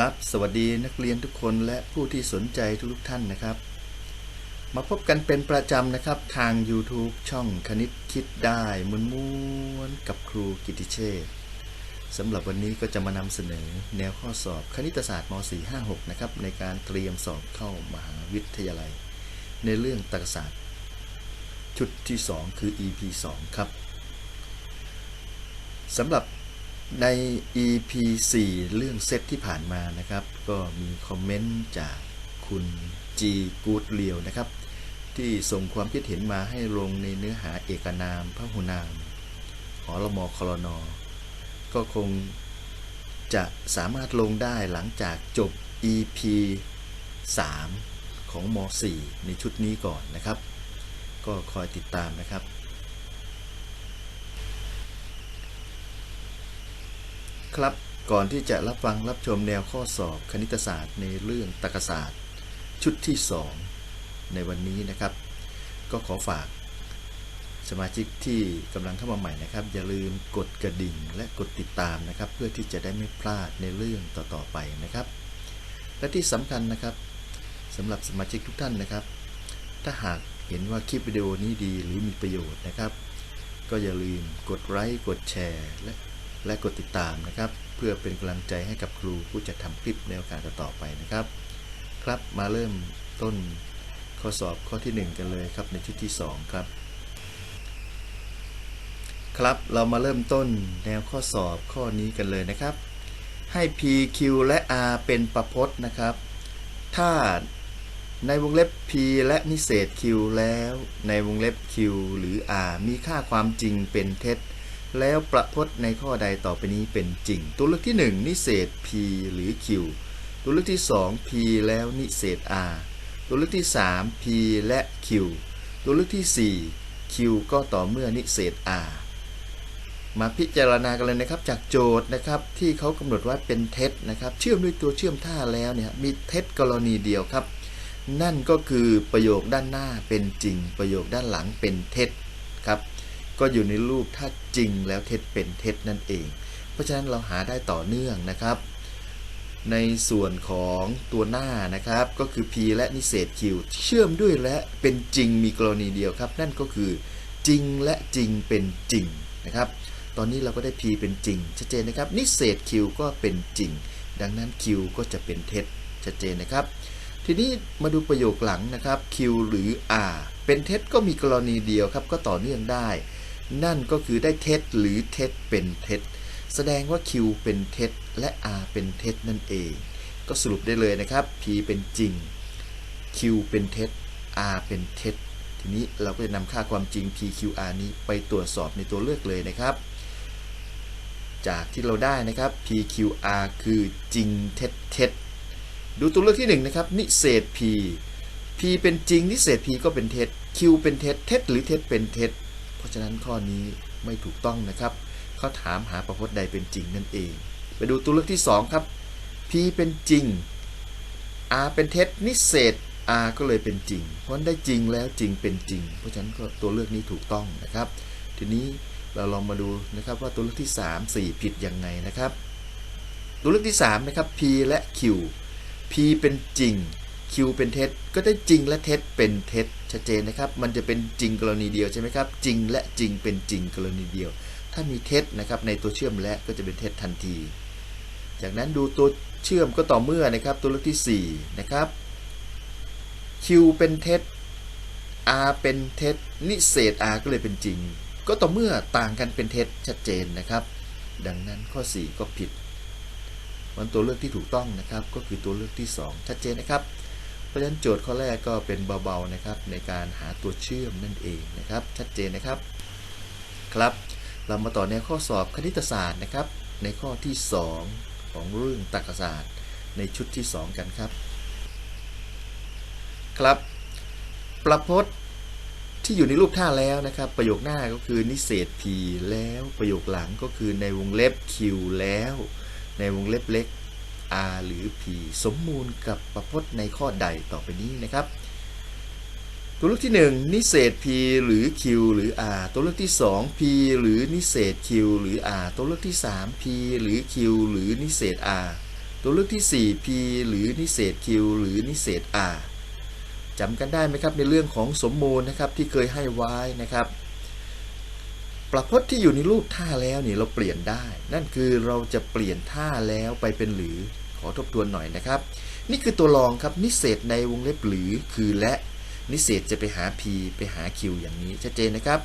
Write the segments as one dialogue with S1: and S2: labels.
S1: ครับ สวัสดีนักเรียนทุกคนและผู้ที่สนใจทุกๆท่านนะครับ มาพบกันเป็นประจำนะครับทาง YouTube ช่องคณิตคิดได้มวนมวนๆกับครูกิติเชษสำหรับวันนี้ก็จะมานำเสนอแนวข้อสอบคณิตศาสตร์ม .456 นะครับในการเตรียมสอบเข้ามหาวิทยาลัย ในเรื่องตรรกศาสตร์ ชุดที่ 2 คือ EP 2 ครับสำหรับ ใน EP 4 เรื่องเซตที่ผ่านมานะครับ ก็มีคอมเมนต์จากคุณ G Good เลียวนะครับ ที่ส่งความคิดเห็นมาให้ลงในเนื้อหาเอกนามพระหุนามหอรมอคลนก็คงจะสามารถลงได้หลังจากจบ EP 3 ของม .4 ในชุดนี้ก่อนนะครับ ก็คอยติดตามนะครับ ครับ ก่อนที่จะรับฟังรับชมแนวข้อสอบคณิตศาสตร์ในเรื่องตรรกศาสตร์ ชุดที่ 2 ในวันนี้นะครับ ก็ขอฝากสมาชิกที่กำลังเข้ามาใหม่นะครับ อย่าลืมกดกระดิ่งและกดติดตามนะครับ เพื่อที่จะได้ไม่พลาดในเรื่องต่อๆไปนะครับ และที่สำคัญนะครับสำหรับสมาชิกทุกท่านนะครับ ถ้าหากเห็นว่าคลิปวิดีโอนี้ดีหรือมีประโยชน์นะครับ ก็อย่าลืมกดไลค์กดแชร์ และ และกดติดตามนะครับ เพื่อเป็นกำลังใจให้กับครูผู้จัดทำคลิปในโอกาสต่อไปนะครับ ครับมาเริ่มต้นข้อสอบข้อที่ 1 กันเลยครับในชุดที่ 2 ครับ ครับเรามาเริ่มต้นแนวข้อสอบข้อนี้กันเลยนะครับ ให้ P Q และ R เป็นประพจน์นะครับ ถ้าในวงเล็บ P และนิเศษ Q แล้ว ในวงเล็บ Q หรือ R มีค่าความจริงเป็นเท็จ แล้วประพจน์ในข้อใดต่อไปนี้เป็นจริง ตัวเลือกที่ 1 นิเศษ P หรือ Q ตัวเลือกที่ 2 P แล้วนิเศษ R ตัวเลือกที่ 3 P และ Q ตัวเลือกที่ 4 Q ก็ต่อเมื่อนิเศษ R มาพิจารณากันเลยนะครับจากโจทย์นะครับที่เขากำหนดไว้เป็นเท็จนะครับ เชื่อมด้วยตัวเชื่อมท่าแล้วเนี่ยมีเท็จกรณีเดียวครับ นั่นก็คือประโยคด้านหน้าเป็นจริง ประโยคด้านหลังเป็นเท็จ ก็อยู่ในรูปถ้าจริงแล้วเท็จเป็นเท็จนั่นเอง เพราะฉะนั้นเราหาได้ต่อเนื่องนะครับ ในส่วนของตัวหน้านะครับ ก็คือ P และนิเศษ Q เชื่อมด้วยและเป็นจริงมีกรณีเดียวครับ นั่นก็คือจริงและจริงเป็นจริงนะครับ ตอนนี้เราก็ได้ P เป็นจริงชัดเจนนะครับ นิเศษ Q ก็เป็นจริง ดังนั้น Q ก็จะเป็นเท็จชัดเจนนะครับ ทีนี้มาดูประโยคหลังนะครับ Q หรือ R เป็นเท็จก็มีกรณีเดียวครับ ก็ต่อเนื่องได้ นั่นก็คือได้เท็จหรือเท็จเป็นเท็จ แสดงว่า Q เป็นเท็จและ R เป็นเท็จนั่นเอง ก็สรุปได้เลยนะครับ P เป็นจริง Q เป็นเท็จ R เป็นเท็จ ทีนี้เราก็จะนำค่าความจริง PQR นี้ไปตรวจสอบในตัวเลือกเลยนะครับ จากที่เราได้นะครับ PQR คือจริงเท็จเท็จดูตัวเลือกที่1นะครับนิเศษ P P เป็นจริงนิเศษ P ก็เป็นเท็จ Q เป็นเท็จเท็จหรือเท็จเป็นเท็จ ราะฉะนั้นข้อนี้ไม่ถูกต้องนะครับเขาถามหาประพจน์ใดเป็นจริงนั่นเอง ไปดูตัวเลือกที่ 2 ครับ P เป็นจริง R เป็นเท็จนิเศษ R ก็เลยเป็นจริง เพราะได้จริงแล้วจริงเป็นจริง เพราะฉะนั้นก็ตัวเลือกนี้ถูกต้องนะครับ ทีนี้เราลองมาดูนะครับว่าตัวเลือกที่ 3 4 ผิดยังไงนะครับ ตัวเลือกที่3นะครับ P และ Q P เป็นจริง Q เป็นเท็จก็ได้จริงและเท็จเป็นเท็จ ชัดเจนนะครับ มันจะเป็นจริงกรณีเดียวใช่ไหมครับ จริงและจริงเป็นจริงกรณีเดียว ถ้ามีเท็จนะครับในตัวเชื่อมและก็จะเป็นเท็จทันที จากนั้นดูตัวเชื่อมก็ต่อเมื่อนะครับตัวเลือกที่4นะครับ Q เป็นเท็จ R เป็นเท็จนิเศษ R ก็เลยเป็นจริง ก็ต่อเมื่อต่างกันเป็นเท็จชัดเจนนะครับ ดังนั้นข้อ 4 ก็ผิด มันตัวเลือกที่ถูกต้องนะครับ ก็คือตัวเลือกที่ 2 ชัดเจนนะครับ ราะฉะนั้นโจทย์ข้อแรกก็เป็นเบาๆนะครับในการหาตัวเชื่อมนั่นเองนะครับ ชัดเจนนะครับครับ เรามาต่อในข้อสอบคณิตศาสตร์นะครับ ในข้อที่ 2 ของเรื่องตรรกศาสตร์ ในชุดที่ 2 กันครับ ครับ ประพจน์ที่อยู่ในรูปท่าแล้วนะครับ ประโยคหน้าก็คือนิเศษ P แล้วประโยคหลังก็คือในวงเล็บ Q แล้ว ในวงเล็บเล็ก R หรือ P สมมูลกับประพจน์ในข้อใดต่อไปนี้นะครับตัวเลือกที่ 1 นิเศษ P หรือ Q หรือ R ตัวเลือกที่ 2 P หรือนิเศษ Q หรือ R ตัวเลือกที่ 3 P หรือ Q หรือนิเศษ R ตัวเลือกที่ 4 p หรือนิเศษ q หรือนิเศษ r จำกันได้ไหมครับในเรื่องของสมมูลนะครับที่เคยให้ไว้นะครับ ประพจน์ที่อยู่ในรูปท่าแล้วนี่เราเปลี่ยนได้ นั่นคือเราจะเปลี่ยนท่าแล้วไปเป็นหรือ ขอทบทวนหน่อยนะครับ นี่คือตัวรองครับนิเศษในวงเล็บหรือคือและนิเศษจะไปหา p ไปหา q อย่างนี้ชัดเจนนะครับ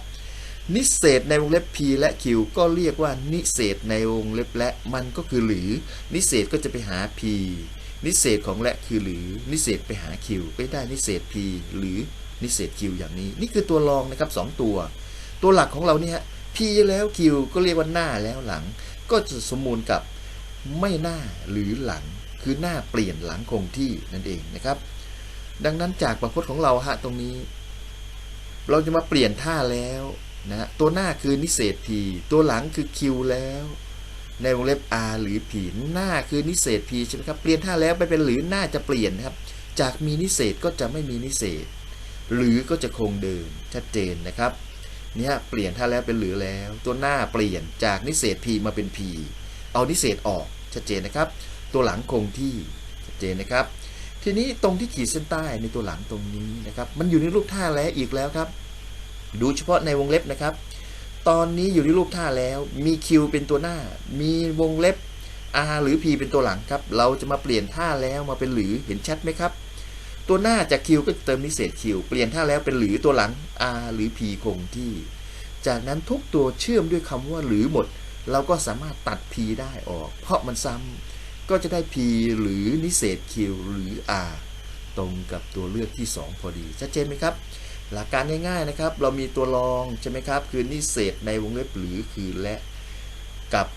S1: นิเศษในวงเล็บ p และ q ก็เรียกว่านิเศษในวงเล็บและมันก็คือหรือ นิเศษก็จะไปหา p นิเศษของและคือหรือ นิเศษไปหา q ก็ได้นิเศษ p หรือนิเศษ q อย่างนี้ นี่คือตัวรองนะครับสองตัว ตัวหลักของเราเนี่ย p แล้ว q ก็เรียกว่าหน้าแล้วหลัง ก็จะสมมูลกับไม่หน้าหรือหลัง คือหน้าเปลี่ยนหลังคงที่นั่นเองนะครับ ดังนั้นจากประพจน์ของเราฮะตรงนี้ เราจะมาเปลี่ยนท่าแล้วนะฮะตัวหน้าคือนิเศษ p ตัวหลังคือ q แล้ว ในวงเล็บ r หรือ p หน้าคือนิเศษ p ใช่ไหมครับเปลี่ยนท่าแล้วไปเป็นหรือหน้าจะเปลี่ยนนะครับ จากมีนิเศษก็จะไม่มีนิเศษหรือก็จะคงเดิมชัดเจนนะครับ เนี่ยเปลี่ยนท่าแล้วเป็นหรือแล้ว ตัวหน้าเปลี่ยนจากนิเศษ p มาเป็น p เอานิเศษออกชัดเจนนะครับ ตัวหลังคงที่ชัดเจนนะครับ ทีนี้ตรงที่ขีดเส้นใต้ในตัวหลังตรงนี้นะครับ มันอยู่ในรูปท่าแล้วอีกแล้วครับ ดูเฉพาะในวงเล็บนะครับ ตอนนี้อยู่ในรูปท่าแล้วมี Q เป็นตัวหน้า มีวงเล็บ R หรือ P เป็นตัวหลังครับ เราจะมาเปลี่ยนท่าแล้วมาเป็นหรือเห็นชัดไหมครับ ตัวหน้าจาก Q ก็เติมนิเศษ Q เปลี่ยนท่าแล้วเป็นหรือตัวหลัง R หรือ P คงที่ จากนั้นทุกตัวเชื่อมด้วยคำว่าหรือหมด เราก็สามารถตัด P ได้ออก เพราะมันซ้ำก็จะได้ P หรือนิเศษ Q หรือ R ตรงกับตัวเลือกที่ 2 พอดีชัดเจนไหมครับ หลักการง่ายๆนะครับ เรามีตัวรองใช่ไหมครับ คือนิเศษในวงเล็บหรือคือและกับ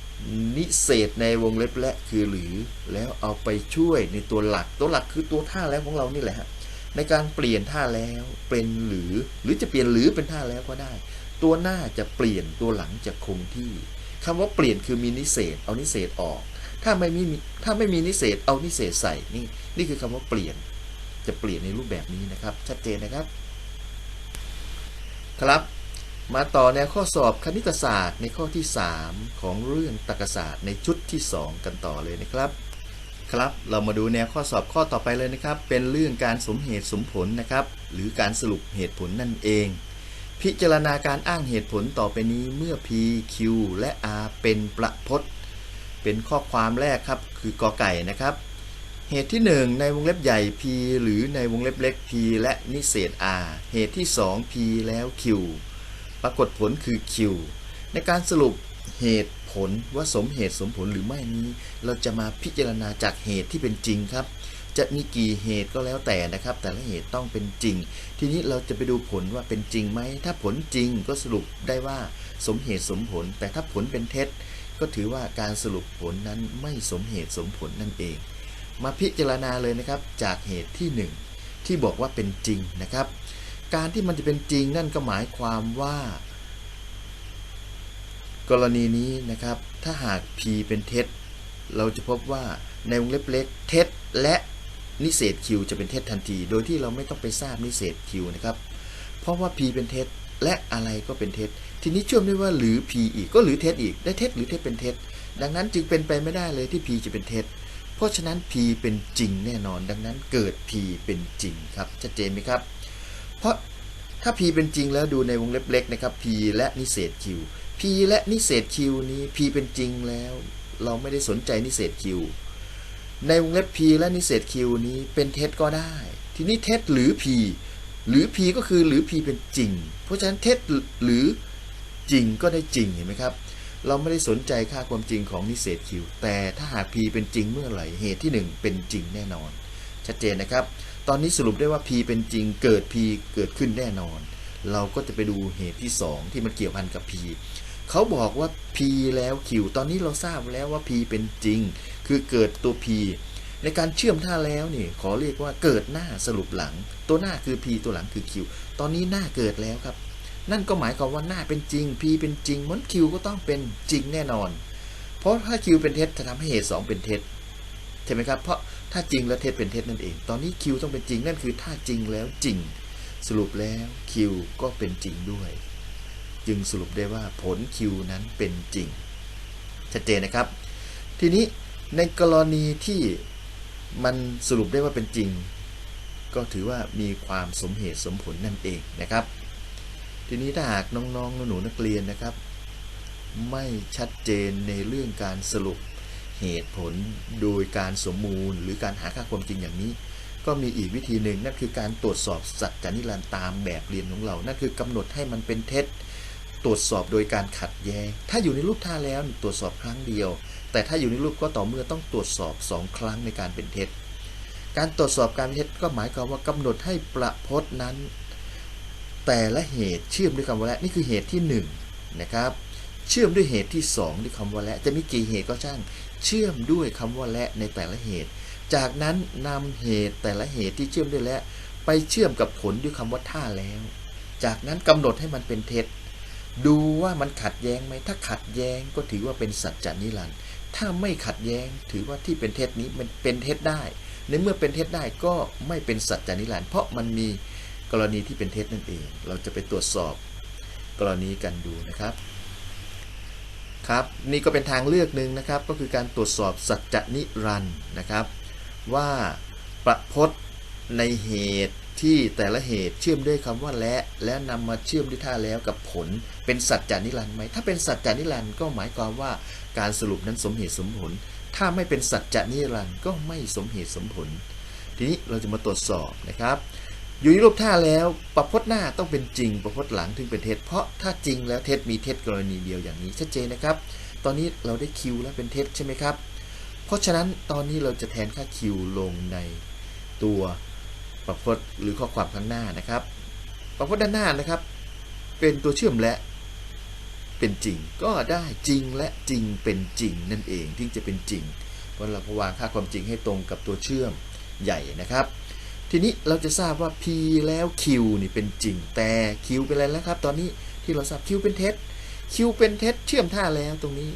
S1: นิเศษในวงเล็บและคือหรือแล้วเอาไปช่วยในตัวหลักตัวหลักคือตัวท่าแล้วของเรานี่แหละฮะในการเปลี่ยนท่าแล้วเป็นหรือ หรือจะเปลี่ยนหรือเป็นท่าแล้วก็ได้ ตัวหน้าจะเปลี่ยนตัวหลังจะคงที่คำว่าเปลี่ยนคือมีนิเศษเอานิเศษออก ถ้าไม่มีถ้าไม่มีนิเศษเอานิเศษใส่นี่นี่คือคำว่าเปลี่ยน จะเปลี่ยนในรูปแบบนี้นะครับ ชัดเจนนะครับ ครับ มาต่อแนวข้อสอบคณิตศาสตร์ในข้อที่ 3 ของเรื่องตรรกศาสตร์ในชุดที่ 2 กันต่อเลยนะครับ ครับเรามาดูแนวข้อสอบข้อต่อไปเลยนะครับ เป็นเรื่องการสมเหตุสมผลนะครับ หรือการสรุปเหตุผลนั่นเอง พิจารณาการอ้างเหตุผลต่อไปนี้เมื่อ p q และ r เป็นประพจน์ เป็นข้อความแรกครับ คือกอไก่นะครับเหตุที่ 1 ในวงเล็บใหญ่ p หรือในวงเล็บเล็ก p และนิเศษ r เหตุที่ 2 p แล้ว q ปรากฏผลคือ q ในการสรุปเหตุผลว่าสมเหตุสมผลหรือไม่นี้ เราจะมาพิจารณาจากเหตุที่เป็นจริงครับ จะมีกี่เหตุก็แล้วแต่นะครับ แต่ละเหตุต้องเป็นจริง ทีนี้เราจะไปดูผลว่าเป็นจริงไหม ถ้าผลจริงก็สรุปได้ว่าสมเหตุสมผล แต่ถ้าผลเป็นเท็จ ก็ถือว่าการสรุปผลนั้นไม่สมเหตุสมผลนั่นเอง มาพิจารณาเลยนะครับจากเหตุที่ 1 ที่บอกว่าเป็นจริงนะครับ การที่มันจะเป็นจริงนั่นก็หมายความว่า กรณีนี้นะครับ ถ้าหาก p เป็นเท็จ เราจะพบว่าในวงเล็บเล็กเท็จและนิเศษ q จะเป็นเท็จทันที โดยที่เราไม่ต้องไปทราบนิเศษ q นะครับ เพราะว่า p เป็นเท็จและอะไรก็เป็นเท็จ ทีนี้เชื่อมได้ว่าหรือ p อีกก็หรือเท็จอีก ได้เท็จหรือเท็จเป็นเท็จ ดังนั้นจึงเป็นไปไม่ได้เลยที่ p จะเป็นเท็จ เพราะฉะนั้น p เป็นจริงแน่นอน ดังนั้นเกิด p เป็นจริงครับ ชัดเจนไหมครับ เพราะถ้า p เป็นจริงแล้วดูในวงเล็บเล็กนะครับ p และนิเศษ q p และนิเศษ q นี้ p เป็นจริงแล้ว เราไม่ได้สนใจนิเศษ q ในวงเล็บ p และนิเศษ q นี้เป็นเท็จก็ได้ ทีนี้เท็จหรือ p หรือ p ก็คือหรือ p เป็นจริง เพราะฉะนั้นเท็จหรือจริงก็ได้จริงเห็นไหมครับ เราไม่ได้สนใจค่าความจริงของนิเศษ q แต่ถ้าหาก p เป็นจริงเมื่อไหร่เหตุที่ 1 เป็นจริงแน่นอน ชัดเจนนะครับ ตอนนี้สรุปได้ว่า p เป็นจริงเกิด p เกิดขึ้นแน่นอน เราก็จะไปดูเหตุที่ 2 ที่มันเกี่ยวพันกับ p เขาบอกว่า p แล้ว q ตอนนี้เราทราบแล้วว่า p เป็นจริง คือเกิดตัว p ในการเชื่อมท่าแล้วนี่ขอเรียกว่าเกิดหน้าสรุปหลัง ตัวหน้าคือ p ตัวหลังคือ q ตอนนี้หน้าเกิดแล้วครับ นั่นก็หมายความว่าหน้าเป็นจริง p เป็นจริงมัน q ก็ต้องเป็นจริงแน่นอน เพราะถ้า q เป็นเท็จจะทำให้เหตุ 2 เป็นเท็จใช่ไหมครับเพราะ ถ้าจริงแล้วเท็จเป็นเท็จนั่นเอง ตอนนี้ q ต้องเป็นจริงนั่นคือถ้าจริงแล้วจริง สรุปแล้ว q ก็เป็นจริงด้วย จึงสรุปได้ว่าผล q นั้นเป็นจริง ชัดเจนนะครับ ทีนี้ในกรณีที่มันสรุปได้ว่าเป็นจริง ก็ถือว่ามีความสมเหตุสมผลนั่นเองนะครับ ทีนี้ถ้าหากน้องๆหนูๆนักเรียนนะครับ ไม่ชัดเจนในเรื่องการสรุป เหตุผลโดยการสมมูลหรือการหาค่าความจริงอย่างนี้ ก็มีอีกวิธีหนึ่งนั่นคือการตรวจสอบสัจจานิรันตามแบบเรียนของเรา นั่นคือกำหนดให้มันเป็นเท็จ ตรวจสอบโดยการขัดแย้ง ถ้าอยู่ในรูปท่าแล้วตรวจสอบครั้งเดียว แต่ถ้าอยู่ในรูปก็ต่อเมื่อต้องตรวจสอบสองครั้งในการเป็นเท็จ การตรวจสอบการเป็นเท็จก็หมายความว่ากำหนดให้ประพจน์นั้น แต่ละเหตุเชื่อมด้วยคำว่าและนี่คือเหตุที่หนึ่งนะครับเชื่อมด้วยเหตุที่สองด้วยคำว่าและ จะมีกี่เหตุก็ช่าง เชื่อมด้วยคำว่าและในแต่ละเหตุ จากนั้นนำเหตุแต่ละเหตุที่เชื่อมด้วยและ ไปเชื่อมกับผลด้วยคำว่าท่าแล้ว จากนั้นกำหนดให้มันเป็นเท็จ ดูว่ามันขัดแย้งไหมถ้าขัดแย้งก็ถือว่าเป็นสัจจานิรันดร์ถ้าไม่ขัดแย้งถือว่าที่เป็นเท็จนี้มันเป็นเท็จได้ ในเมื่อเป็นเท็จได้ก็ไม่เป็นสัจจานิรันดร์เพราะมันมีกรณีที่เป็นเท็จนั่นเอง เราจะไปตรวจสอบกรณีกันดูนะครับ ครับนี่ก็เป็นทางเลือกหนึ่งนะครับ ก็คือการตรวจสอบสัจจนิรันด์นะครับ ว่าประพจน์ในเหตุที่แต่ละเหตุเชื่อมด้วยคำว่าและและนำมาเชื่อมด้วยท่าแล้วกับผล เป็นสัจจานิรันด์ไหมถ้าเป็นสัจจานิรันด์ก็หมายความว่าการสรุปนั้นสมเหตุสมผล ถ้าไม่เป็นสัจจานิรันด์ก็ไม่สมเหตุสมผล ทีนี้เราจะมาตรวจสอบนะครับ อยู่ในรูปท่าแล้วประพจน์หน้าต้องเป็นจริง ประพจน์หลังถึงเป็นเท็จเพราะถ้าจริงแล้วเท็จมีเท็จกรณีเดียวอย่างนี้ชัดเจนนะครับ ตอนนี้เราได้คิวแล้วเป็นเท็จใช่ไหมครับ เพราะฉะนั้นตอนนี้เราจะแทนค่าคิวลงในตัวประพจน์หรือข้อความข้างหน้านะครับ ประพจน์ด้านหน้านะครับ เป็นตัวเชื่อมและเป็นจริง ก็ได้จริงและจริงเป็นจริงนั่นเองที่จะเป็นจริง เพราะเราพวางค่าความจริงให้ตรงกับตัวเชื่อมใหญ่นะครับ ทีนี้เราจะทราบว่า P แล้ว Q นี่เป็นจริง แต่ Q เป็นอะไรแล้วครับ ตอนนี้ที่เราทราบ Q เป็นเท็จ Q เป็นเท็จเชื่อมท่าแล้วตรงนี้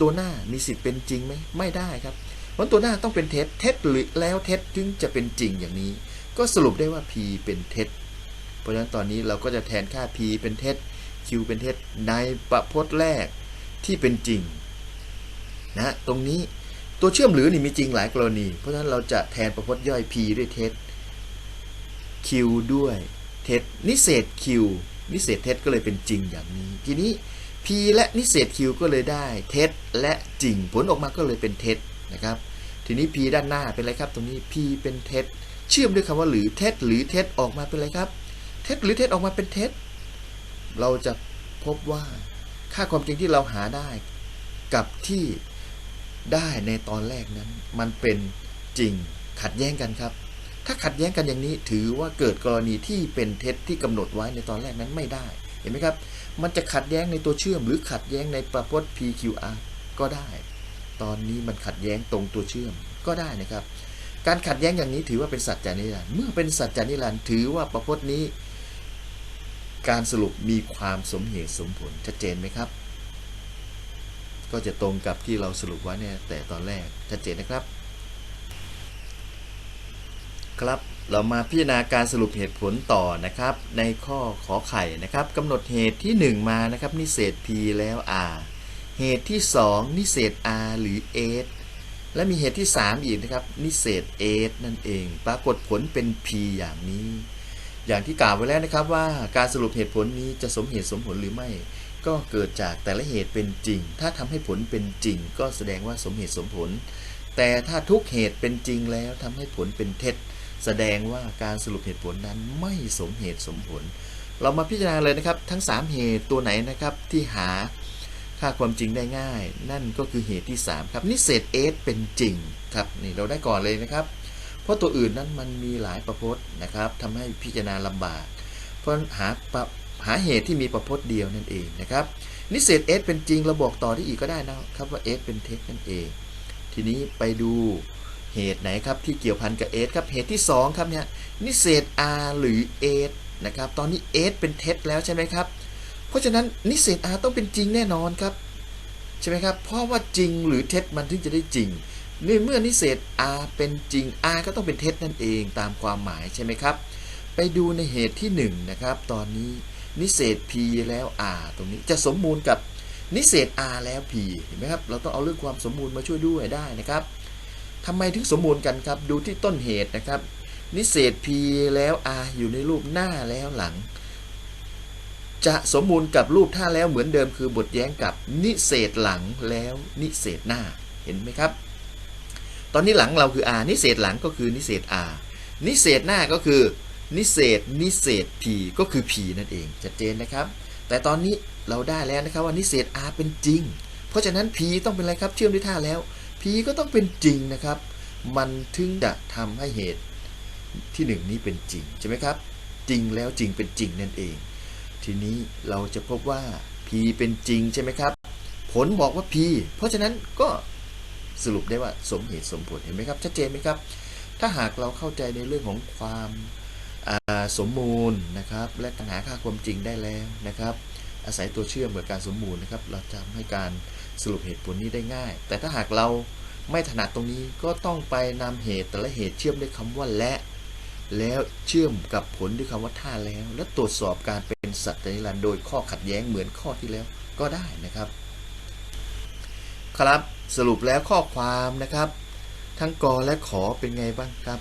S1: ตัวหน้ามีสิทธิ์เป็นจริงไหมไม่ได้ครับเพราะตัวหน้าต้องเป็นเท็จเท็จหรือแล้วเท็จถึงจะเป็นจริงอย่างนี้ ก็สรุปได้ว่า P เป็นเท็จ เพราะฉะนั้นตอนนี้เราก็จะแทนค่า P เป็นเท็จ Q เป็นเท็จในประพจน์แรกที่เป็นจริงนะตรงนี้ตัวเชื่อมหรือนี่มีจริงหลายกรณี เพราะฉะนั้นเราจะแทนประพจน์ย่อย P ด้วยเท็จ Q ด้วยเท็จนิเศษ Q นิเศษเท็จก็เลยเป็นจริงอย่างนี้ ทีนี้ P และนิเศษ Q ก็เลยได้เท็จและจริง ผลออกมาก็เลยเป็นเท็จนะครับ ทีนี้ P ด้านหน้าเป็นอะไรครับ ตรงนี้ P เป็นเท็จ เชื่อมด้วยคำว่าหรือเท็จหรือเท็จออกมาเป็นอะไรครับ เท็จหรือเท็จออกมาเป็นเท็จ เราจะพบว่าค่าความจริงที่เราหาได้กับที่ได้ในตอนแรกนั้น มันเป็นจริงขัดแย้งกันครับ ถ้าขัดแย้งกันอย่างนี้ถือว่าเกิดกรณีที่เป็นเท็จที่กำหนดไว้ในตอนแรกนั้นไม่ได้ เห็นไหมครับ มันจะขัดแย้งในตัวเชื่อม หรือขัดแย้งในประพจน์ PQR ก็ได้ ตอนนี้มันขัดแย้งตรงตัวเชื่อมก็ได้นะครับ การขัดแย้งอย่างนี้ถือว่าเป็นสัจจานิรันดร์เมื่อเป็นสัจจานิรันดร์ถือว่าประพจน์นี้ การสรุปมีความสมเหตุสมผลชัดเจนไหมครับ ก็จะตรงกับที่เราสรุปไว้เนี่ยแต่ตอนแรกชัดเจนนะครับ ครับ เรามาพิจารณาการสรุปเหตุผลต่อนะครับ ในข้อขอไข่นะครับกำหนดเหตุที่ 1 มานะครับ นิเศษ p แล้ว r เหตุที่ 2 นิเศษ r หรือ s และมีเหตุที่ 3 อีกนะครับ นิเศษ s นั่นเอง ปรากฏผลเป็น p อย่างนี้ อย่างที่กล่าวไว้แล้วนะครับว่าการสรุปเหตุผลนี้จะสมเหตุสมผลหรือไม่ ก็เกิดจากแต่ละเหตุเป็นจริง ถ้าทำให้ผลเป็นจริง ก็แสดงว่าสมเหตุสมผลแต่ถ้าทุกเหตุเป็นจริงแล้วทำให้ผลเป็นเท็จ แสดงว่าการสรุปเหตุผลนั้นไม่สมเหตุสมผล เรามาพิจารณาเลยนะครับ ทั้ง 3 เหตุตัวไหนนะครับที่หาค่าความจริงได้ง่าย นั่นก็คือเหตุที่ 3 ครับนิเศษเอสเป็นจริงครับนี่เราได้ก่อนเลยนะครับ เพราะตัวอื่นนั้นมันมีหลายประพจน์นะครับทำให้พิจารณาลำบาก เพราะหาประหาเหตุที่มีประพจน์เดียวนั่นเองนะครับนิเศษเอสเป็นจริงเราบอกต่อได้อีกก็ได้นะครับว่าเอสเป็นเท็จนั่นเอง ทีนี้ไปดู เหตุไหนครับที่เกี่ยวพันกับเอสครับเหตุที่ 2 ครับเนี่ยนิเศษ r หรือเอสนะครับตอนนี้เอสเป็นเท็จแล้วใช่ไหมครับ เพราะฉะนั้นนิเศษ r ต้องเป็นจริงแน่นอนครับใช่ไหมครับเพราะว่าจริงหรือเท็จมันถึงจะได้จริงในเมื่อนิเศษ r เป็นจริง r ก็ต้องเป็นเท็จนั่นเองตามความหมายใช่ไหมครับ ไปดูในเหตุที่1นะครับตอนนี้นิเศษ p แล้ว r ตรงนี้จะสมมูลกับนิเศษ r แล้ว p เห็นไหมครับ เราต้องเอาเรื่องความสมบูรณ์มาช่วยด้วยได้นะครับ ทำไมถึงสมบูรณ์กันครับ ดูที่ต้นเหตุนะครับ นิเศษ p แล้ว r อยู่ในรูปหน้าแล้วหลัง จะสมบูรณ์กับรูปท่าแล้วเหมือนเดิมคือบทแย้งกับนิเศษหลังแล้วนิเศษหน้าเห็นไหมครับ ตอนนี้หลังเราคือ r นิเศษหลังก็คือนิเศษ r นิเศษหน้าก็คือ นิเศษนิเศษ p ก็คือ p นั่นเองชัดเจนนะครับ แต่ตอนนี้เราได้แล้วนะครับว่านิเศษ r เป็นจริง เพราะฉะนั้น p ต้องเป็นอะไรครับเชื่อมด้วยท่าแล้ว p ก็ต้องเป็นจริงนะครับ มันถึงจะทำให้เหตุที่หนึ่งนี้เป็นจริงใช่ไหมครับ จริงแล้วจริงเป็นจริงนั่นเอง ทีนี้เราจะพบว่า p เป็นจริงใช่ไหมครับ ผลบอกว่า p เพราะฉะนั้นก็สรุปได้ว่าสมเหตุสมผลเห็นไหมครับชัดเจนไหมครับ ถ้าหากเราเข้าใจในเรื่องของความสมมูลนะครับ และหาค่าความจริงได้แล้วนะครับ อาศัยตัวเชื่อมกับการสมมูลนะครับ เราจะทำให้การ สรุปเหตุผลนี้ได้ง่าย แต่ถ้าหากเราไม่ถนัดตรงนี้ก็ต้องไปนำเหตุแต่ละเหตุเชื่อมด้วยคำว่าและ แล้วเชื่อมกับผลด้วยคำว่าถ้าแล้ว และตรวจสอบการเป็นสัตว์นิรันดร์โดยข้อขัดแย้งเหมือนข้อที่แล้วก็ได้นะครับ ครับสรุปแล้วข้อความนะครับ ทั้งกอและขอเป็นไงบ้างครับ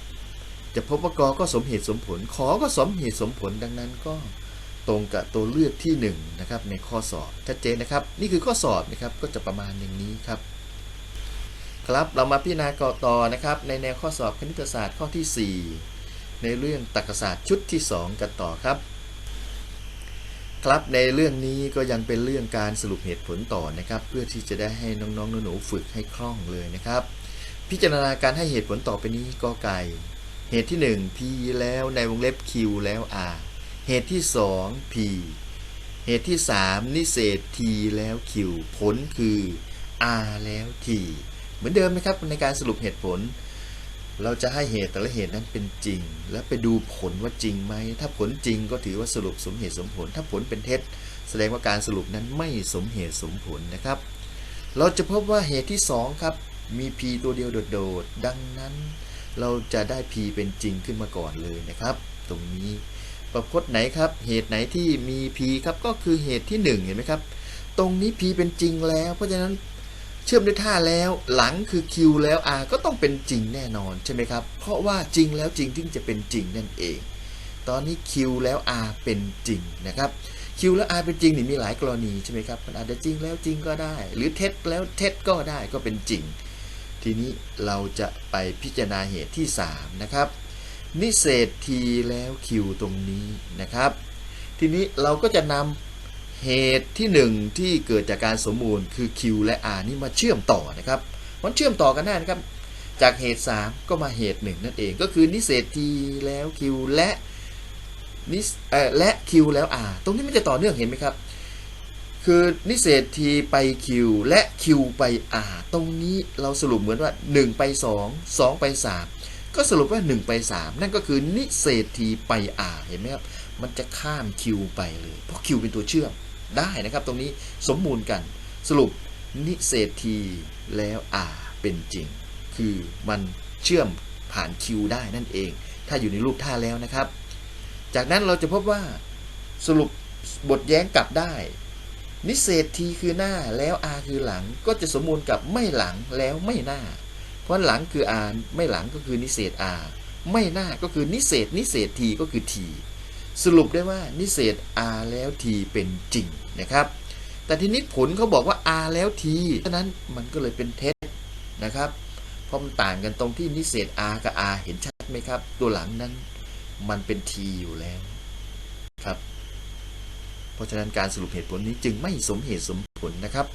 S1: จะพบว่ากอก็สมเหตุสมผล ขอก็สมเหตุสมผลดังนั้นก็ ตรงกับตัวเลือกที่1นงนะครับในข้อสอบชัดเจนนะครับ นี่คือข้อสอบนะครับก็จะประมาณอย่างนี้ครับ ครับเรามาพิจารณาต่อนะครับ ในแนวข้อสอบคณิตศาสตร์ข้อที่ 4 ในเรื่องตรรกศาสตร์ชุดที่ 2 กันต่อครับ ครับในเรื่องนี้ก็ยังเป็นเรื่องการสรุปเหตุผลต่อนะครับ เพื่อที่จะได้ให้น้องๆหนูๆฝึกให้คล่องเลยนะครับ พิจารณาการให้เหตุผลต่อไปนี้กอไก่เหตุที่ 1 p แล้วในวงเล็บ q แล้ว r เหตุที่ 2 p เหตุที่ 3 นิเศษ t แล้ว q ผลคือ r แล้ว t เหมือนเดิมนะครับในการสรุปเหตุผล เราจะให้เหตุแต่ละเหตุนั้นเป็นจริง และไปดูผลว่าจริงไหม ถ้าผลจริงก็ถือว่าสรุปสมเหตุสมผล ถ้าผลเป็นเท็จ แสดงว่าการสรุปนั้นไม่สมเหตุสมผลนะครับ เราจะพบว่าเหตุที่ 2 ครับ มี p ตัวเดียวโดดๆดังนั้น เราจะได้ p เป็นจริงขึ้นมาก่อนเลยนะครับ ตรงนี้ ประพจน์ไหนครับ เหตุไหนที่มี p ครับก็คือเหตุที่ 1 เห็นไหมครับ ตรงนี้ p เป็นจริงแล้ว เพราะฉะนั้นเชื่อมด้วยท่าแล้วหลังคือ q แล้ว r ก็ต้องเป็นจริงแน่นอนใช่ไหมครับ เพราะว่าจริงแล้วจริงถึงจะเป็นจริงนั่นเอง ตอนนี้ q แล้ว r เป็นจริงนะครับ q แล้ว r เป็นจริงนี่มีหลายกรณีใช่ไหมครับมันอาจจะจริงแล้วจริงก็ได้ หรือเท็จแล้วเท็จก็ได้ก็เป็นจริง ทีนี้เราจะไปพิจารณาเหตุที่ 3 นะครับ นิเศษ t แล้ว q ตรงนี้นะครับ ทีนี้เราก็จะนำเหตุที่ 1 ที่เกิดจากการสมมูลคือ q และ r นี่มาเชื่อมต่อนะครับ มันเชื่อมต่อกันได้นะครับ จากเหตุ 3 ก็มาเหตุ 1 นั่นเองก็คือนิเศษ t แล้ว q และนิสเอ่อและ q แล้ว r ตรงนี้มันจะต่อเนื่องเห็นไหมครับ คือนิเศษ t ไป q และ q ไป r ตรงนี้เราสรุปเหมือนว่า 1 ไป 2 2 ไป 3 ก็สรุปว่า 1 ไป 3 นั่นก็คือนิเศษ t ไป r เห็นไหมครับ มันจะข้าม q ไปเลย เพราะ q เป็นตัวเชื่อมได้นะครับ ตรงนี้สมมูลกัน สรุปนิเศษ t แล้ว r เป็นจริง คือมันเชื่อมผ่าน q ได้นั่นเอง ถ้าอยู่ในรูปท่าแล้วนะครับ จากนั้นเราจะพบว่าสรุปบทแย้งกลับได้ นิเศษ t คือหน้าแล้ว r คือหลัง ก็จะสมมูลกับไม่หลังแล้วไม่หน้า เพราะหลังคือ r ไม่หลังก็คือนิเศษ r ไม่หน้าก็คือนิเศษนิเศษ t ก็คือ t สรุปได้ว่านิเศษ r แล้ว t เป็นจริงนะครับ แต่ทีนี้ผลเขาบอกว่า r แล้ว t ฉะนั้นมันก็เลยเป็นเท็จนะครับเพราะมันต่างกันตรงที่นิเศษ r กับ r เห็นชัดไหมครับ ตัวหลังนั้นมันเป็น t อยู่แล้วครับ เพราะฉะนั้นการสรุปเหตุผลนี้จึงไม่สมเหตุสมผลนะครับ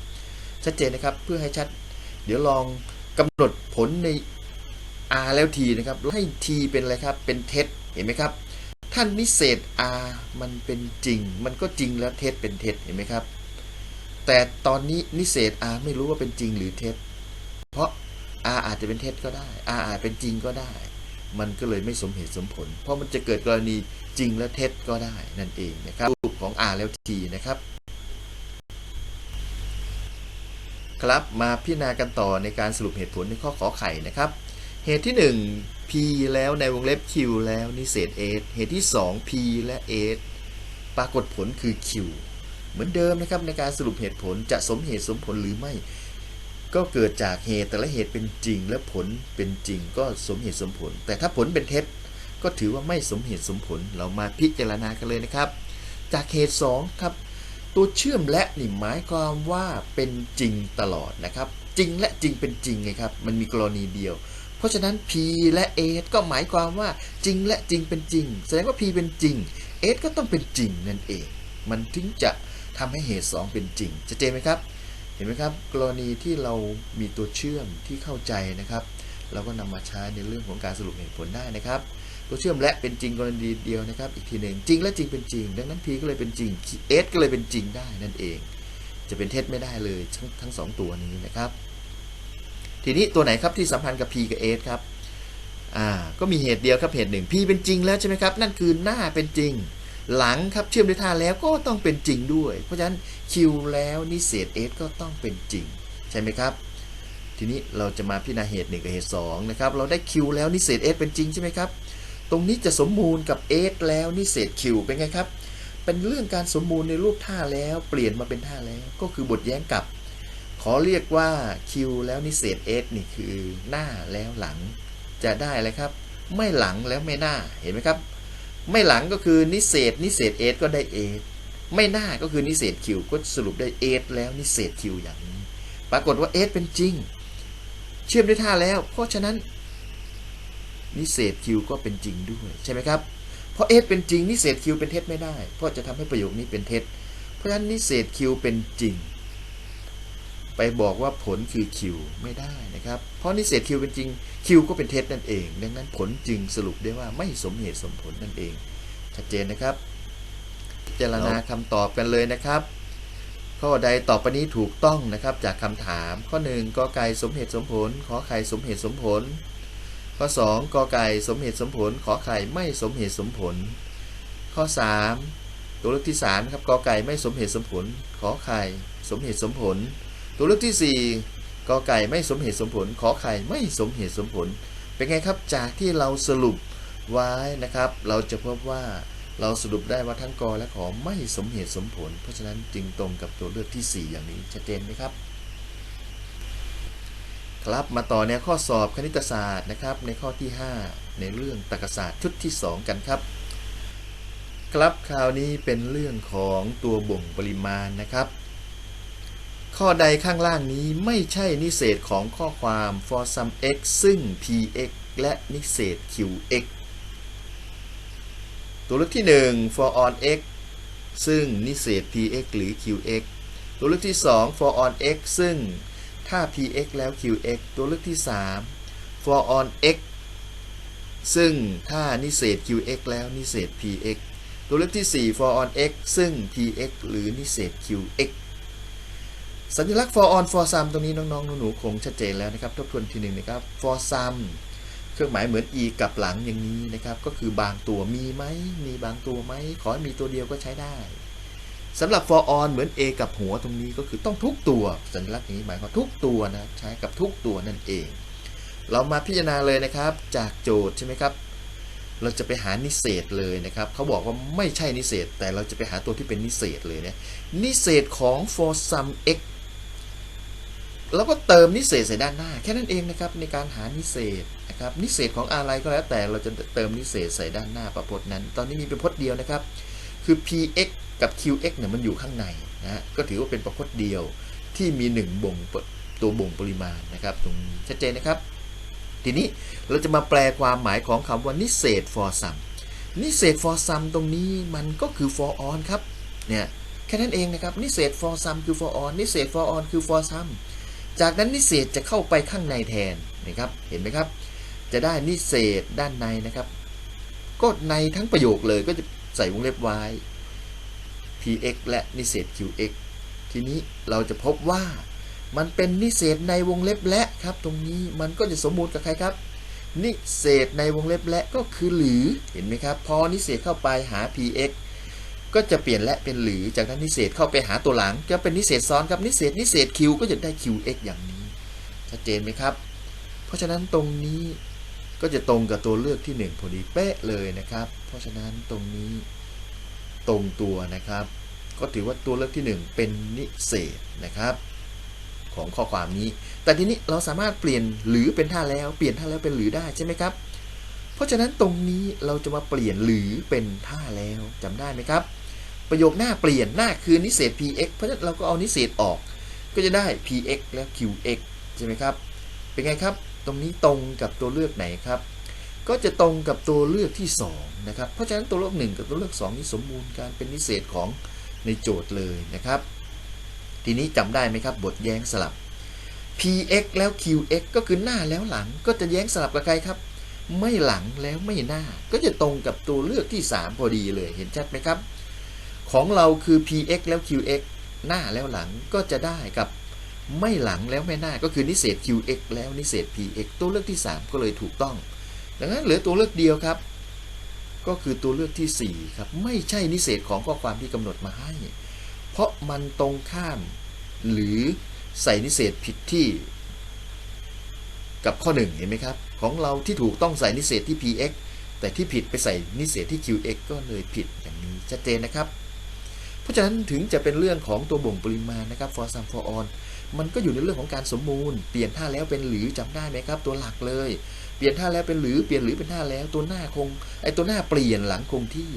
S1: ชัดเจนนะครับเพื่อให้ชัด เดี๋ยวลอง กำหนดผลใน r แล้ว t นะครับให้ t เป็นอะไรครับ เป็นเท็จเห็นไหมครับ ท่านนิเศษ r มันเป็นจริง มันก็จริงแล้วเท็จเป็นเท็จเห็นไหมครับ แต่ตอนนี้นิเศษ r ไม่รู้ว่าเป็นจริงหรือเท็จ เพราะ r อาจจะเป็นเท็จก็ได้ r อาจเป็นจริงก็ได้ มันก็เลยไม่สมเหตุสมผล เพราะมันจะเกิดกรณีจริงและเท็จก็ได้นั่นเองนะครับรูปของ r แล้ว t นะครับ ครับมาพิจารณากันต่อในการสรุปเหตุผลในข้อขอไข่นะครับ เหตุที่ 1 p แล้วในวงเล็บ q แล้วนิเศษ s เหตุที่ 2 p และ s ปรากฏผลคือ q เหมือนเดิมนะครับในการสรุปเหตุผลจะสมเหตุสมผลหรือไม่ ก็เกิดจากเหตุแต่ละเหตุเป็นจริง และผลเป็นจริง ก็สมเหตุสมผล แต่ถ้าผลเป็นเท็จก็ถือว่าไม่สมเหตุสมผลเรามาพิจารณากันเลยนะครับ จากเหตุ 2 ครับ ตัวเชื่อมและนี่หมายความว่าเป็นจริงตลอดนะครับ จริงและจริงเป็นจริงไงครับ มันมีกรณีเดียว เพราะฉะนั้น P และ S ก็หมายความว่าจริงและจริงเป็นจริง แสดงว่า P เป็นจริง S ก็ต้องเป็นจริงนั่นเอง มันถึงจะทำให้เหตุ 2 เป็นจริงจะเจนไหมครับ เห็นไหมครับ กรณีที่เรามีตัวเชื่อมที่เข้าใจนะครับ เราก็นำมาใช้ในเรื่องของการสรุปเหตุผลได้นะครับ ตัวเชื่อมและเป็นจริงกรณีเดียวนะครับ อีกทีหนึ่งจริงและจริงเป็นจริง ดังนั้น P ก็เลยเป็นจริง S ก็เลยเป็นจริงได้นั่นเอง จะเป็นเท็จไม่ได้เลยทั้งทั้งสองตัวนี้นะครับ ทีนี้ตัวไหนครับที่สัมพันธ์กับ P กับ S ครับอ่าก็มีเหตุเดียวครับเหตุหนึ่ง P เป็นจริงแล้วใช่ไหมครับ นั่นคือหน้าเป็นจริง หลังครับเชื่อมด้วยท่าแล้วก็ต้องเป็นจริงด้วย เพราะฉะนั้น Q แล้วนิเศษ S ก็ต้องเป็นจริง ใช่ไหมครับทีนี้เราจะมาพิจารณาเหตุ1กับเหตุ2นะครับ เราได้ Q แล้วนิเศษ S เป็นจริงใช่ไหมครับ ตรงนี้จะสมมูลกับ S แล้วนิเศษ Q เป็นไงครับ เป็นเรื่องการสมมูลในรูปท่าแล้ว เปลี่ยนมาเป็นท่าแล้วก็คือบทแย้งกลับ ขอเรียกว่า Q แล้วนิเศษ S นี่คือหน้าแล้วหลัง จะได้อะไรครับ ไม่หลังแล้วไม่หน้าเห็นไหมครับ ไม่หลังก็คือนิเศษนิเศษ S ก็ได้ S ไม่หน้าก็คือนิเศษ Q ก็สรุปได้ S แล้วนิเศษ Q อย่างนี้ ปรากฏว่า S เป็นจริง เชื่อมด้วยท่าแล้ว เพราะฉะนั้น นิเศษ Q ก็เป็นจริงด้วยใช่ไหมครับเพราะ S เป็นจริงนิเศษ Q เป็นเท็จไม่ได้ เพราะจะทำให้ประโยคนี้เป็นเท็จ เพราะฉะนั้นนิเศษ Q เป็นจริง ไปบอกว่าผลคือ Q ไม่ได้นะครับ เพราะนิเศษ Q เป็นจริง Q ก็เป็นเท็จนั่นเอง ดังนั้นผลจึงสรุปได้ว่าไม่สมเหตุสมผลนั่นเอง ชัดเจนนะครับพิจรณาคำตอบกันเลยนะครับ ข้อใดตอบไปนี้ถูกต้องนะครับจากคำถาม ข้อ1กอไก่สมเหตุสมผล ขอไข่สมเหตุสมผล ข้อ 2 กอไก่สมเหตุสมผล ขอไข่ไม่สมเหตุสมผล ข้อ 3 ตัวเลือกที่3นะครับกอไก่ไม่สมเหตุสมผล ขอไข่สมเหตุสมผล ตัวเลือกที่ 4กอไก่ไม่สมเหตุสมผล ขอไข่ไม่สมเหตุสมผล เป็นไงครับจากที่เราสรุปไว้นะครับ เราจะพบว่าเราสรุปได้ว่าทั้งกอและขอไม่สมเหตุสมผล เพราะฉะนั้นจึงตรงกับตัวเลือกที่ 4 อย่างนี้ชัดเจนไหมครับ ครับมาต่อในข้อสอบคณิตศาสตร์นะครับในข้อที่ 5 ในเรื่องตรรกศาสตร์ชุดที่ 2 กันครับ ครับคราวนี้เป็นเรื่องของตัวบ่งปริมาณนะครับ ข้อใดข้างล่างนี้ไม่ใช่นิเศษของข้อความ for some x ซึ่ง px และนิเศษ qx ตัวเลือกที่ 1 for on x ซึ่งนิเศษ px หรือ qx ตัวเลือกที่ 2 for on x ซึ่ง ถ้า px แล้ว qx ตัวเลือกที่ 3 for on x ซึ่งถ้านิเศษ qx แล้วนิเศษ px ตัวเลือกที่ 4 for on x ซึ่ง px หรือนิเศษ qx สัญลักษณ์ for on for some ตรงนี้น้องๆหนูๆคงชัดเจนแล้วนะครับ ทบทวนทีหนึ่งนะครับ for some เครื่องหมายเหมือน e กับหลังอย่างนี้นะครับ ก็คือบางตัวมีไหมมีบางตัวไหมขอให้มีตัวเดียวก็ใช้ได้ สำหรับ for on เหมือน a กับหัวตรงนี้ก็คือต้องทุกตัว สัญลักษณ์นี้หมายความทุกตัวนะใช้กับทุกตัวนั่นเอง เรามาพิจารณาเลยนะครับ จากโจทย์ใช่ไหมครับ เราจะไปหานิเศษเลยนะครับเขาบอกว่าไม่ใช่นิเศษ แต่เราจะไปหาตัวที่เป็นนิเศษเลยเนี่ยนิเศษของ for some x แล้วก็เติมนิเศษใส่ด้านหน้า แค่นั้นเองนะครับในการหานิเศษนะครับนิเศษของอะไรก็แล้วแต่เราจะเติมนิเศษใส่ด้านหน้าประพจน์นั้น ตอนนี้มีประพจน์เดียวนะครับ คือ px กับ qx เนี่ยมันอยู่ข้างในนะฮะก็ถือว่าเป็นประพจน์เดียวที่มี 1 บ่งตัวบ่งปริมาณนะครับตรงชัดเจนนะครับ ทีนี้เราจะมาแปลความหมายของคำว่านิเศษ for some นิเศษ for some ตรงนี้มันก็คือ for on ครับเนี่ยแค่นั้นเองนะครับนิเศษ for some คือ for on นิเศษ for on คือ for some จากนั้นนิเศษจะเข้าไปข้างในแทนนะครับเห็นไหมครับ จะได้นิเศษด้านในนะครับ ก็ในทั้งประโยคเลยก็จะใส่วงเล็บไว้ px และนิเศษ qx ทีนี้เราจะพบว่ามันเป็นนิเศษในวงเล็บและครับ ตรงนี้มันก็จะสมมูลกับใครครับ นิเศษในวงเล็บและก็คือหรือเห็นไหมครับ พอนิเศษเข้าไปหา px ก็จะเปลี่ยนและเป็นหรือจากนั้นนิเศษเข้าไปหาตัวหลังจะเป็นนิเศษซ้อนครับนิเศษนิเศษ q ก็จะได้ qx อย่างนี้ชัดเจนไหมครับ เพราะฉะนั้นตรงนี้ก็จะตรงกับตัวเลือกที่ 1 พอดีเป๊ะเลยนะครับ เพราะฉะนั้นตรงนี้ ตรงตัวนะครับ ก็ถือว่าตัวเลือกที่ 1 เป็นนิเศษนะครับ ของข้อความนี้ แต่ทีนี้เราสามารถเปลี่ยนหรือเป็นท่าแล้วเปลี่ยนท่าแล้วเป็นหรือได้ใช่ไหมครับ เพราะฉะนั้นตรงนี้เราจะมาเปลี่ยนหรือเป็นท่าแล้วจำได้ไหมครับ ประโยคหน้าเปลี่ยนหน้าคือนิเศษ px เพราะฉะนั้นเราก็เอานิเศษออก ก็จะได้ px และ qx ใช่ไหมครับ เป็นไงครับ ตรงนี้ตรงกับตัวเลือกไหนครับ ก็จะตรงกับตัวเลือกที่2นะครับ เพราะฉะนั้นตัวเลือก 1 กับตัวเลือก 2 นี้สมบูรณ์การเป็นนิเศษของในโจทย์เลยนะครับ ทีนี้จำได้ไหมครับบทแย้งสลับ px แล้ว qx ก็คือหน้าแล้วหลังก็จะแย้งสลับกับใครครับ ไม่หลังแล้วไม่หน้า ก็จะตรงกับตัวเลือกที่ 3 พอดีเลยเห็นชัดไหมครับ ของเราคือ px แล้ว qx หน้าแล้วหลังก็จะได้กับไม่หลังแล้วไม่หน้าก็คือนิเศษ qx แล้วนิเศษ px ตัวเลือกที่ 3 ก็เลยถูกต้อง ดังนั้นเหลือตัวเลือกเดียวครับ ก็คือตัวเลือกที่ 4 ครับ ไม่ใช่นิเศษของข้อความที่กำหนดมาให้ เพราะมันตรงข้าม หรือใส่นิเศษผิดที่ กับข้อ 1 เห็นไหมครับ ของเราที่ถูกต้องใส่นิเศษที่ px แต่ที่ผิดไปใส่นิเศษที่ qx ก็เลยผิดอย่างนี้ชัดเจนนะครับ เพราะฉะนั้นถึงจะเป็นเรื่องของตัวบ่งปริมาณนะครับ for sum for on มันก็อยู่ในเรื่องของการสมมูล เปลี่ยนท่าแล้วเป็นหรือจำได้ไหมครับ ตัวหลักเลย เปลี่ยนท่าแล้วเป็นหรือเปลี่ยนหรือเป็นท่าแล้ว ตัวหน้าคงไอ้ตัวหน้าเปลี่ยนหลังคงที่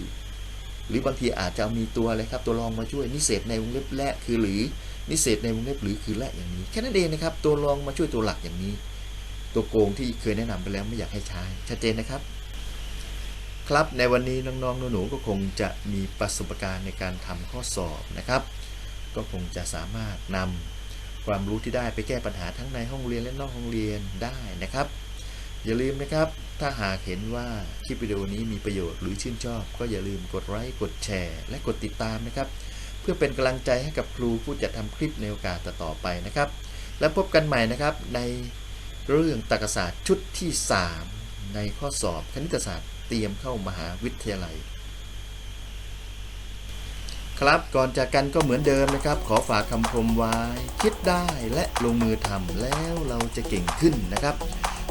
S1: หรือบางทีอาจจะมีตัวอะไรครับตัวรองมาช่วยนิเศษในวงเล็บและคือหรือนิเศษในวงเล็บหรือคือและอย่างนี้แค่นั้นเองนะครับ ตัวรองมาช่วยตัวหลักอย่างนี้ ตัวโกงที่เคยแนะนำไปแล้วไม่อยากให้ใช้ชัดเจนนะครับ ครับในวันนี้น้องๆหนูๆก็คงจะมีประสบการณ์ในการทำข้อสอบนะครับ ก็คงจะสามารถนำความรู้ที่ได้ไปแก้ปัญหาทั้งในห้องเรียนและนอกห้องเรียนได้นะครับ อย่าลืมนะครับ ถ้าหากเห็นว่าคลิปวิดีโอนี้มีประโยชน์หรือชื่นชอบ ก็อย่าลืมกดไลค์กดแชร์ และกดติดตามนะครับ เพื่อเป็นกำลังใจให้กับครูผู้จัดทำคลิปในโอกาสต่อไปนะครับ แล้วพบกันใหม่นะครับในเรื่องตรรกศาสตร์ชุดที่ 3 ในข้อสอบคณิตศาสตร์เตรียมเข้ามหาวิทยาลัยครับก่อนจากกันก็เหมือนเดิมนะครับ ขอฝากคำคมไว้ คิดได้และลงมือทำแล้วเราจะเก่งขึ้นนะครับ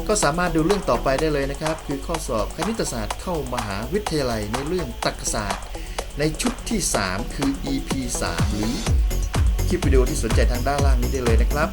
S1: ก็สามารถดูเรื่องต่อไปได้เลยนะครับ คือข้อสอบคณิตศาสตร์เข้ามหาวิทยาลัยในเรื่องตรรกศาสตร์ ในชุดที่ 3 คือ EP 3 หรือคลิปวิดีโอที่สนใจทางด้านล่างนี้ได้เลยนะครับ